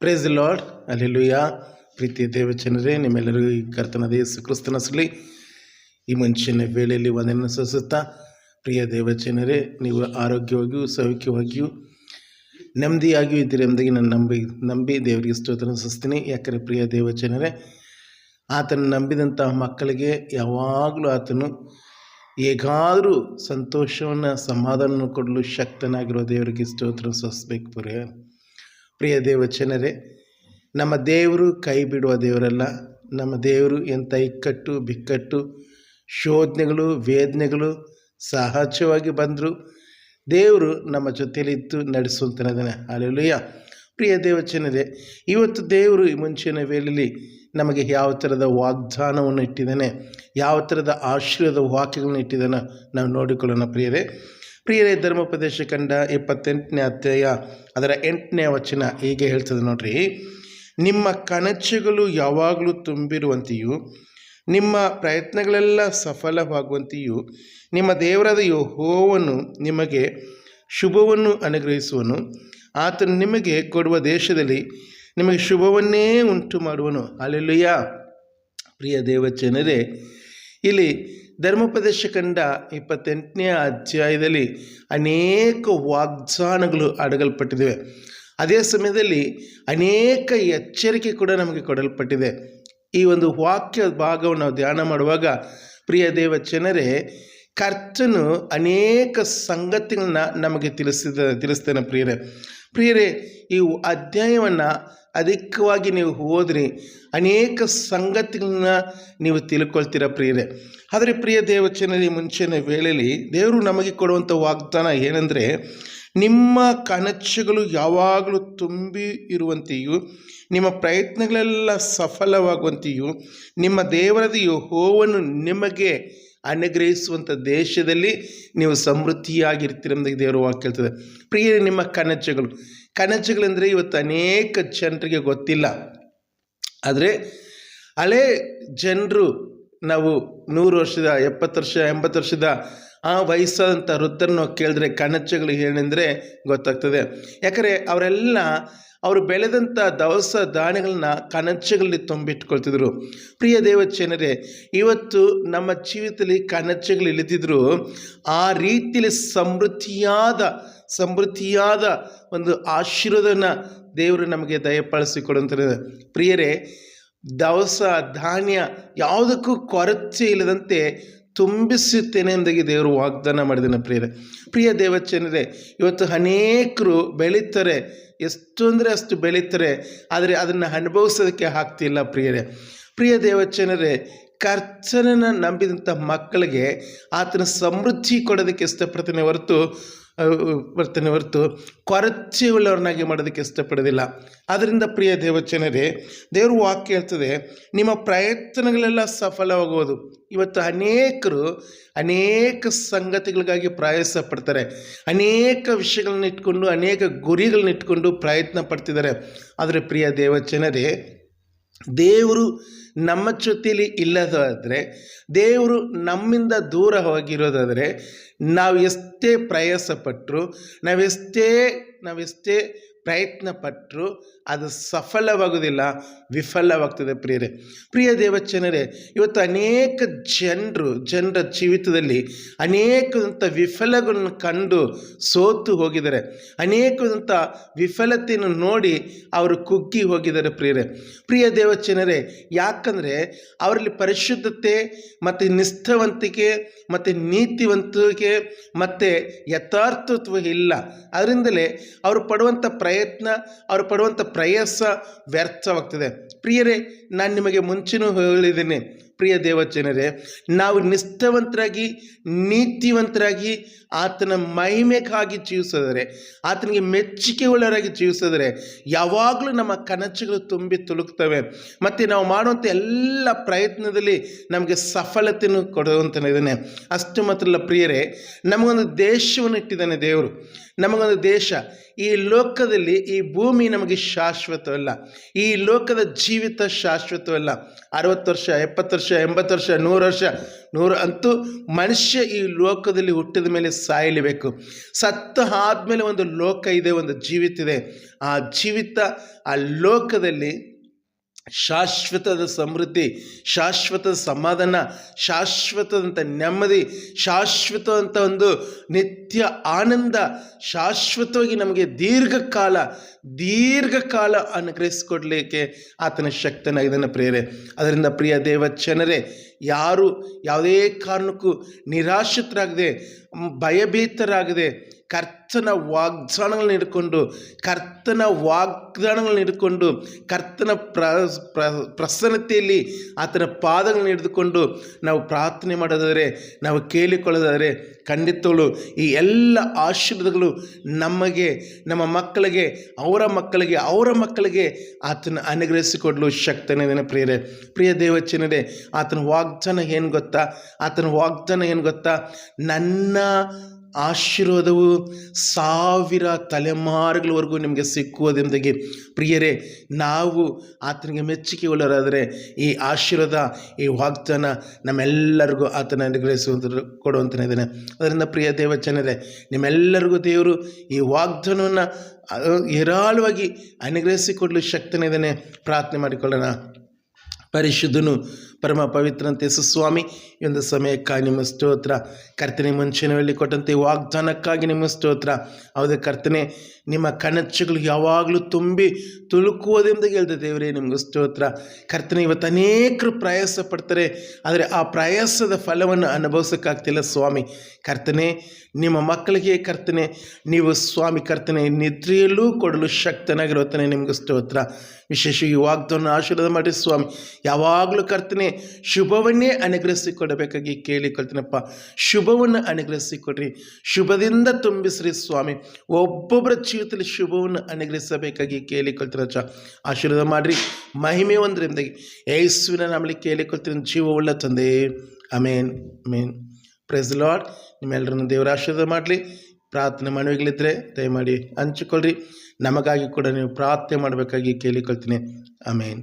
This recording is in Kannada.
ಪ್ರೇಸ್ ಲಾರ್ಡ್ ಅಲ್ಲೆಲುಯ್ಯ ಪ್ರೀತಿ ದೇವಚನರೇ ನಿಮ್ಮೆಲ್ಲರಿಗೂ ಈ ಕರ್ತನ ಯೇಸು ಕ್ರಿಸ್ತನ ಸಲಿ ಈ ಮುಂಚಿನ ವೇಳೆಯಲ್ಲಿ ಒಂದನ್ನು ಸಲ್ಲಿಸುತ್ತಾ, ಪ್ರಿಯ ದೇವಚನರೇ ನೀವು ಆರೋಗ್ಯವಾಗಿಯೂ ಸೌಖ್ಯವಾಗಿಯೂ ನೆಮ್ಮದಿಯಾಗಿಯೂ ಇದ್ದೀರಿ ಎಂಬುದಾಗಿ ನಾನು ನಂಬಿ ನಂಬಿ ದೇವರಿಗೆ ಸ್ತೋತ್ರ ಸಲ್ಲಿಸ್ತೀನಿ. ಯಾಕಂದರೆ ಪ್ರಿಯ ದೇವಚನರೇ ಆತನ ನಂಬಿದಂತಹ ಮಕ್ಕಳಿಗೆ ಯಾವಾಗಲೂ ಆತನು ಹೇಗಾದರೂ ಸಂತೋಷವನ್ನು, ಸಮಾಧಾನವನ್ನು ಕೊಡಲು ಶಕ್ತನಾಗಿರೋ ದೇವರಿಗೆ ಸ್ತೋತ್ರ ಸಲ್ಲಿಸ್ಬೇಕು ಪ್ರಿಯ ಪ್ರಿಯ ದೇವಚನರೇ ನಮ್ಮ ದೇವರು ಕೈ ಬಿಡುವ ದೇವರಲ್ಲ, ನಮ್ಮ ದೇವರು ಎಂಥ ಇಕ್ಕಟ್ಟು, ಬಿಕ್ಕಟ್ಟು, ಶೋಧನೆಗಳು, ವೇದನೆಗಳು ಸಹಜವಾಗಿ ಬಂದರು ದೇವರು ನಮ್ಮ ಜೊತೆಯಲ್ಲಿದ್ದು ನಡೆಸುವಂತನದನೆ ಅಲ್ಲೆಲುಯ್ಯ ಪ್ರಿಯ ದೇವಚನರೇ ಇವತ್ತು ದೇವರು ಈ ಮುಂಚಿನ ವೇಳೆಯಲ್ಲಿ ನಮಗೆ ಯಾವ ಥರದ ವಾಗ್ದಾನವನ್ನು ಇಟ್ಟಿದ್ದಾನೆ, ಯಾವ ಥರದ ಆಶೀರ್ವಾದ ವಾಕ್ಯಗಳನ್ನು ಇಟ್ಟಿದ್ದಾನೆ ನಾವು ನೋಡಿಕೊಳ್ಳೋಣ ಪ್ರಿಯರೇ. ಪ್ರಿಯರೇ ಧರ್ಮೋಪದೇಶ ಕಂಡ ಇಪ್ಪತ್ತೆಂಟನೇ ಅಧ್ಯಾಯ, ಅದರ ಎಂಟನೇ ವಚನ ಹೀಗೆ ಹೇಳ್ತದೆ ನೋಡ್ರಿ. ನಿಮ್ಮ ಕನಚುಗಳು ಯಾವಾಗಲೂ ತುಂಬಿರುವಂತೆಯೂ, ನಿಮ್ಮ ಪ್ರಯತ್ನಗಳೆಲ್ಲ ಸಫಲವಾಗುವಂತೆಯೂ, ನಿಮ್ಮ ದೇವರಾದ ಯೋಹೋವನ್ನು ನಿಮಗೆ ಶುಭವನ್ನು ಅನುಗ್ರಹಿಸುವನು. ಆತನು ನಿಮಗೆ ಕೊಡುವ ದೇಶದಲ್ಲಿ ನಿಮಗೆ ಶುಭವನ್ನೇ ಉಂಟು ಮಾಡುವನು ಅಲ್ಲೆಲ್ಲುಯ್ಯ ಪ್ರಿಯ ದೇವಚನರೇ ಇಲ್ಲಿ ಧರ್ಮೋಪದೇಶ ಕಂಡ ಇಪ್ಪತ್ತೆಂಟನೇ ಅಧ್ಯಾಯದಲ್ಲಿ ಅನೇಕ ವಾಗ್ದಾನಗಳು ಅಡಗಲ್ಪಟ್ಟಿವೆ ಅದೇ ಸಮಯದಲ್ಲಿ ಅನೇಕ ಎಚ್ಚರಿಕೆ ಕೂಡ ನಮಗೆ ಕೊಡಲ್ಪಟ್ಟಿದೆ. ಈ ಒಂದು ವಾಕ್ಯ ಭಾಗವನ್ನು ಧ್ಯಾನ ಮಾಡುವಾಗ, ಪ್ರಿಯ ದೇವಚನರೇ ಕರ್ತನು ಅನೇಕ ಸಂಗತಿಗಳನ್ನ ನಮಗೆ ತಿಳಿಸಿದ ತಿಳಿಸ್ತೇನೆ ಪ್ರಿಯರೇ. ಪ್ರಿಯರೇ, ಈ ಅಧ್ಯಾಯವನ್ನು ಅಧಿಕವಾಗಿ ನೀವು ಓದ್ರಿ ಅನೇಕ ಸಂಗತಿಗಳನ್ನ ನೀವು ತಿಳ್ಕೊಳ್ತೀರ ಪ್ರಿಯರೇ. ಆದರೆ ಪ್ರಿಯ ದೇವಚನಲ್ಲಿ ಮುಂಚಿನ ವೇಳೆಯಲ್ಲಿ ದೇವರು ನಮಗೆ ಕೊಡುವಂಥ ವಾಗ್ದಾನ ಏನಂದರೆ, ನಿಮ್ಮ ಕನಸುಗಳು ಯಾವಾಗಲೂ ತುಂಬಿ ಇರುವಂತೆಯೂ, ನಿಮ್ಮ ಪ್ರಯತ್ನಗಳೆಲ್ಲ ಸಫಲವಾಗುವಂತೆಯೂ, ನಿಮ್ಮ ದೇವರದ ಹೋವನ್ನು ನಿಮಗೆ ಅನುಗ್ರಹಿಸುವಂಥ ದೇಶದಲ್ಲಿ ನೀವು ಸಮೃದ್ಧಿಯಾಗಿರ್ತೀರ ದೇವರು ವಾಕ್ಯ ಹೇಳ್ತದೆ. ಪ್ರಿಯ ನಿಮ್ಮ ಕನಸುಗಳು ಕನಸುಗಳೆಂದರೆ ಇವತ್ತು ಅನೇಕ ಜನರಿಗೆ ಗೊತ್ತಿಲ್ಲ. ಆದರೆ ಹಳೆ ಜನರು ನಾವು ನೂರು ವರ್ಷದ, ಎಪ್ಪತ್ತು ವರ್ಷ ಎಂಬತ್ತು ವರ್ಷದ ಆ ವಯಸ್ಸಾದಂಥ ವೃದ್ಧರನ್ನು ಕೇಳಿದ್ರೆ ಕಣಚ್ಚಗಳು ಏನೆಂದರೆ ಗೊತ್ತಾಗ್ತದೆ. ಯಾಕಂದರೆ ಅವರೆಲ್ಲ, ಅವರು ಬೆಳೆದಂಥ ದವಸ ಧಾನ್ಯಗಳನ್ನ ಕನಚ್ಚಗಳಲ್ಲಿ ತುಂಬಿಟ್ಕೊಳ್ತಿದ್ರು. ಪ್ರಿಯ ದೇವಚೇನರೇ, ಇವತ್ತು ನಮ್ಮ ಜೀವಿತದಲ್ಲಿ ಕನಚ್ಚಗಳು ಇಳಿದಿದ್ರು, ಆ ರೀತಿಯಲ್ಲಿ ಸಮೃದ್ಧಿಯಾದ ಸಮೃದ್ಧಿಯಾದ ಒಂದು ಆಶೀರ್ವಾದನ ದೇವರು ನಮಗೆ ದಯಪಾಲಿಸಿಕೊಡುವಂಥದ್ದು. ಪ್ರಿಯರೇ, ದವಸ ಧಾನ್ಯ ಯಾವುದಕ್ಕೂ ಕೊರತೆ ಇಲ್ಲದಂತೆ ತುಂಬಿಸುತ್ತೇನೆ ಎಂದಾಗಿ ದೇವರು ವಾಗ್ದಾನ ಮಾಡಿದ್ದಾನೆ ಪ್ರಿಯರೇ. ಪ್ರಿಯ ದೇವಚನರೇ, ಇವತ್ತು ಅನೇಕರು ಬೆಳೀತಾರೆ, ಎಷ್ಟು ಅಂದರೆ ಅಷ್ಟು ಬೆಳೀತಾರೆ, ಆದರೆ ಅದನ್ನು ಅನುಭವಿಸೋದಕ್ಕೆ ಆಗ್ತಿಲ್ಲ ಪ್ರಿಯರೇ. ಪ್ರಿಯ ದೇವಚನರೇ, ಕರ್ತನನ್ನು ನಂಬಿದಂಥ ಮಕ್ಕಳಿಗೆ ಆತನ ಸಮೃದ್ಧಿ ಕೊಡೋದಕ್ಕೆ ಇಷ್ಟಪಡ್ತೇನೆ ಹೊರತು ಬರ್ತಾನೆ ಹೊರತು ಕೊರಚೆ ಉಳ್ಳವರನ್ನಾಗಿ ಮಾಡೋದಕ್ಕೆ ಇಷ್ಟಪಡೋದಿಲ್ಲ. ಅದರಿಂದ ಪ್ರಿಯ ದೇವಚನರೇ ದೇವರು ವಾಕ್ಯ ಹೇಳ್ತದೆ, ನಿಮ್ಮ ಪ್ರಯತ್ನಗಳೆಲ್ಲ ಸಫಲವಾಗುವುದು. ಇವತ್ತು ಅನೇಕರು ಅನೇಕ ಸಂಗತಿಗಳಿಗಾಗಿ ಪ್ರಯಾಸ ಪಡ್ತಾರೆ. ಅನೇಕ ವಿಷಯಗಳನ್ನ ಇಟ್ಕೊಂಡು, ಅನೇಕ ಗುರಿಗಳನ್ನ ಇಟ್ಕೊಂಡು ಪ್ರಯತ್ನ ಪಡ್ತಿದ್ದಾರೆ. ಆದರೆ ಪ್ರಿಯ ದೇವಚನರೇ ದೇವರು ನಮ್ಮ ಜೊತೆಯಲ್ಲಿ ಇಲ್ಲದಾದರೆ ದೇವರು ನಮ್ಮಿಂದ ದೂರ ಹೋಗಿರೋದಾದರೆ ನಾವು ಎಷ್ಟೇ ಪ್ರಯಾಸ ಪಟ್ಟರು ನಾವೆಷ್ಟೇ ನಾವೆಷ್ಟೇ ಪ್ರಯತ್ನ ಪಟ್ಟರು ಅದು ಸಫಲವಾಗೋದಿಲ್ಲ ವಿಫಲವಾಗ್ತದೆ ಪ್ರಿಯರೇ. ಪ್ರಿಯ ದೇವಚನರೇ ಇವತ್ತು ಅನೇಕ ಜನರು, ಜನರ ಜೀವಿತದಲ್ಲಿ ಅನೇಕದಂಥ ವಿಫಲಗಳನ್ನು ಕಂಡು ಸೋತು ಹೋಗಿದ್ದಾರೆ. ಅನೇಕದಂಥ ವಿಫಲತೆಯನ್ನು ನೋಡಿ ಅವರು ಕುಗ್ಗಿ ಹೋಗಿದ್ದಾರೆ ಪ್ರಿಯರೇ. ಪ್ರಿಯ ದೇವಚನರೇ ಯಾಕಂದರೆ ಅವರಲ್ಲಿ ಪರಿಶುದ್ಧತೆ ಮತ್ತು ನಿಷ್ಠವಂತಿಕೆ ಮತ್ತು ನೀತಿವಂತಿಕೆ ಮತ್ತು ಯಥಾರ್ಥತ್ವ ಇಲ್ಲ. ಅದರಿಂದಲೇ ಅವರು ಪಡುವಂಥ ಪ್ರಯತ್ನ ಅವರು ಪಡುವಂಥ ಪ್ರಯಾಸ ವ್ಯರ್ಥವಾಗ್ತದೆ. ಪ್ರಿಯರೇ ನಾನು ನಿಮಗೆ ಮುಂಚೆನೂ ಹೇಳಿದ್ದೇನೆ. ಪ್ರಿಯ ದೇವಜನರೇ ನಾವು ನಿಷ್ಠವಂತರಾಗಿ, ನೀತಿವಂತರಾಗಿ ಆತನ ಮಹಿಮೆಗಾಗಿ ಜೀವಿಸಿದರೆ, ಆತನಿಗೆ ಮೆಚ್ಚುಗೆ ಉಳ್ಳವರಾಗಿ ಜೀವಿಸಿದರೆ, ಯಾವಾಗಲೂ ನಮ್ಮ ಕನಸುಗಳು ತುಂಬಿ ತುಳುಕ್ತವೆ. ಮತ್ತು ನಾವು ಮಾಡುವಂಥ ಎಲ್ಲ ಪ್ರಯತ್ನದಲ್ಲಿ ನಮಗೆ ಸಫಲತೆಯನ್ನು ಕೊಡುವಂತನಿದ್ದಾನೆ. ಅಷ್ಟು ಮಾತ್ರ ಪ್ರಿಯರೇ, ನಮಗೊಂದು ದೇಶವನ್ನು ಇಟ್ಟಿದ್ದಾನೆ ದೇವರು. ನಮಗೊಂದು ದೇಶ. ಈ ಲೋಕದಲ್ಲಿ ಈ ಭೂಮಿ ನಮಗೆ ಶಾಶ್ವತವಲ್ಲ. ಈ ಲೋಕದ ಜೀವಿತ ಶಾಶ್ವತವಲ್ಲ. ಅರವತ್ತು ವರ್ಷ, ಎಪ್ಪತ್ತು ವರ್ಷ ವರ್ಷ, ಎಂಬತ್ತು ವರ್ಷ, ನೂರು ವರ್ಷ, ನೂರು ಅಂತೂ ಮನುಷ್ಯ ಈ ಲೋಕದಲ್ಲಿ ಹುಟ್ಟಿದ ಮೇಲೆ ಸಾಯಲೇಬೇಕು. ಸತ್ತ ಆದಮೇಲೆ ಒಂದು ಲೋಕ ಇದೆ, ಒಂದು ಜೀವಿತ ಇದೆ. ಆ ಜೀವಿತ ಆ ಲೋಕದಲ್ಲಿ ಶಾಶ್ವತದ ಸಮೃದ್ಧಿ ಶಾಶ್ವತ ಸಮಾಧಾನ ಶಾಶ್ವತದಂಥ ನೆಮ್ಮದಿ ಶಾಶ್ವತವಂಥ ಒಂದು ನಿತ್ಯ ಆನಂದ, ಶಾಶ್ವತವಾಗಿ ನಮಗೆ ದೀರ್ಘಕಾಲ ದೀರ್ಘಕಾಲ ಅನುಗ್ರಹಿಸಿಕೊಡ್ಲಿಕ್ಕೆ ಆತನ ಶಕ್ತನ ಇದನ್ನು ಪ್ರೇರೆ ಅದರಿಂದ ಪ್ರಿಯ ದೇವಚನರೇ ಯಾರು ಯಾವುದೇ ಕಾರಣಕ್ಕೂ ನಿರಾಶ್ರಿತರಾಗದೆ, ಭಯಭೀತರಾಗದೆ ಕರ್ತನ ವಾಗ್ದಾನಗಳನ್ನ ಹಿಡ್ಕೊಂಡು, ಕರ್ತನ ವಾಗ್ದಾನಗಳನ್ನ ಹಿಡ್ಕೊಂಡು, ಕರ್ತನ ಪ್ರ, ಪ್ರ- ಪ್ರಸನ್ನತೆಯಲ್ಲಿ ಆತನ ಪಾದಗಳನ್ನ ಹಿಡಿದುಕೊಂಡು ನಾವು ಪ್ರಾರ್ಥನೆ ಮಾಡೋದಾದರೆ, ನಾವು ಕೇಳಿಕೊಳ್ಳೋದಾದರೆ ಖಂಡಿತಗಳು ಈ ಎಲ್ಲ ಆಶೀರ್ವಾದಗಳು ನಮಗೆ, ನಮ್ಮ ಮಕ್ಕಳಿಗೆ, ಅವರ ಮಕ್ಕಳಿಗೆ ಅವರ ಮಕ್ಕಳಿಗೆ ಆತನ ಅನುಗ್ರಹಿಸಿಕೊಡಲು ಶಕ್ತನೇ ಪ್ರಿಯರೇ. ಪ್ರಿಯ ದೇವಚನರೇ ಆತನ ವಾಗ್ದಾನ ಏನು ಗೊತ್ತಾ? ಆತನ ವಾಗ್ದಾನ ಏನು ಗೊತ್ತಾ? ನನ್ನ ಆಶೀರ್ವಾದವು ಸಾವಿರ ತಲೆಮಾರುಗಳವರೆಗೂ ನಿಮಗೆ ಸಿಕ್ಕುವುದೆಂದಾಗಿ. ಪ್ರಿಯರೇ, ನಾವು ಆತನಿಗೆ ಮೆಚ್ಚುಗೆ ಉಳ್ಳರಾದರೆ ಈ ಆಶೀರ್ವಾದ, ಈ ವಾಗ್ದಾನ ನಮ್ಮೆಲ್ಲರಿಗೂ ಆತನ ಅನುಗ್ರಹಿಸುವಂತ ಕೊಡುವಂತನಿದ್ದಾನೆ ಅದರಿಂದ ಪ್ರಿಯ ದೇವಚನರೇ ನಿಮ್ಮೆಲ್ಲರಿಗೂ ದೇವರು ಈ ವಾಗ್ದಾನವನ್ನು ಹೇರಾಳವಾಗಿ ಅನುಗ್ರಹಿಸಿಕೊಡಲು ಶಕ್ತನಿದ್ದಾನೆ ಪ್ರಾರ್ಥನೆ ಮಾಡಿಕೊಳ್ಳೋಣ. ಪರಿಶುದ್ಧನು ಪರಮ ಪವಿತ್ರಂತೆ ಸುಸ್ವಾಮಿ, ಈ ಒಂದು ಸಮಯಕ್ಕಾಗಿ ನಿಮ್ಮ ಸ್ತೋತ್ರ. ಕರ್ತನೆ ಮುಂಚಿನವಲ್ಲಿ ಕೊಟ್ಟಂತೆ ವಾಗ್ದಾನಕ್ಕಾಗಿ ನಿಮ್ಮ ಸ್ತೋತ್ರ. ಹೌದು ಕರ್ತನೆ, ನಿಮ್ಮ ಕನಸುಗಳು ಯಾವಾಗಲೂ ತುಂಬಿ ತುಳುಕುವುದೆಂದ ಹೇಳ್ದೆ ದೇವರೇ ನಿಮ್ಗೆ ಸ್ತೋತ್ರ. ಕರ್ತನೆ, ಇವತ್ತು ಅನೇಕರು ಪ್ರಯಾಸ ಪಡ್ತಾರೆ, ಆದರೆ ಆ ಪ್ರಯಾಸದ ಫಲವನ್ನು ಅನುಭವಿಸೋಕ್ಕಾಗ್ತಿಲ್ಲ ಸ್ವಾಮಿ. ಕರ್ತನೆ, ನಿಮ್ಮ ಮಕ್ಕಳಿಗೆ ಕರ್ತನೆ, ನೀವು ಸ್ವಾಮಿ ಕರ್ತನೆ, ನಿದ್ರೆಯಲ್ಲೂ ಕೊಡಲು ಶಕ್ತನಾಗಿರುತ್ತಾನೆ ನಿಮ್ಗೆ ಸ್ತೋತ್ರ. ವಿಶೇಷ ಈ ವಾಗ್ದಾನ ಆಶೀರ್ವಾದ ಮಾಡಿ ಸ್ವಾಮಿ. ಯಾವಾಗಲೂ ಕರ್ತನೆ ಶುಭವನ್ನೇ ಅನುಗ್ರಹಿಸಿಕೊಡಬೇಕಾಗಿ ಕೇಳಿಕೊಳ್ತೀನಪ್ಪ ಶುಭವನ್ನು ಅನುಗ್ರಹಿಸಿಕೊಡ್ರಿ. ಶುಭದಿಂದ ತುಂಬಿಸ್ರಿ ಸ್ವಾಮಿ. ಒಬ್ಬೊಬ್ಬರ ಜೀವಿತದಲ್ಲಿ ಶುಭವನ್ನು ಅನುಗ್ರಹಿಸಬೇಕಾಗಿ ಕೇಳಿಕೊಳ್ತೀರಜ್ಜ ಆಶೀರ್ವಾದ ಮಾಡ್ರಿ. ಮಹಿಮೆ ಒಂದರಿಂದ ಯೇಸುವಿನ ನಮ್ಮಲ್ಲಿ ಕೇಳಿಕೊಳ್ತೀನಿ ಜೀವವುಳ್ಳ ತಂದೆ. ಅಮೇನ್ ಮೇನ್ ಪ್ರೈಸ್ ಲಾರ್ಡ್ ನಿಮ್ಮೆಲ್ಲರನ್ನು ದೇವರ ಆಶೀರ್ವಾದ ಮಾಡಲಿ. ಪ್ರಾರ್ಥನೆ ಮನವಿಗಳಿದ್ದರೆ ದಯಮಾಡಿ ಹಂಚಿಕೊಳ್ಳ್ರಿ. ನಮಗಾಗಿ ಕೂಡ ನೀವು ಪ್ರಾರ್ಥನೆ ಮಾಡಬೇಕಾಗಿ ಕೇಳಿಕೊಳ್ತೀನಿ ಅಮೇನ್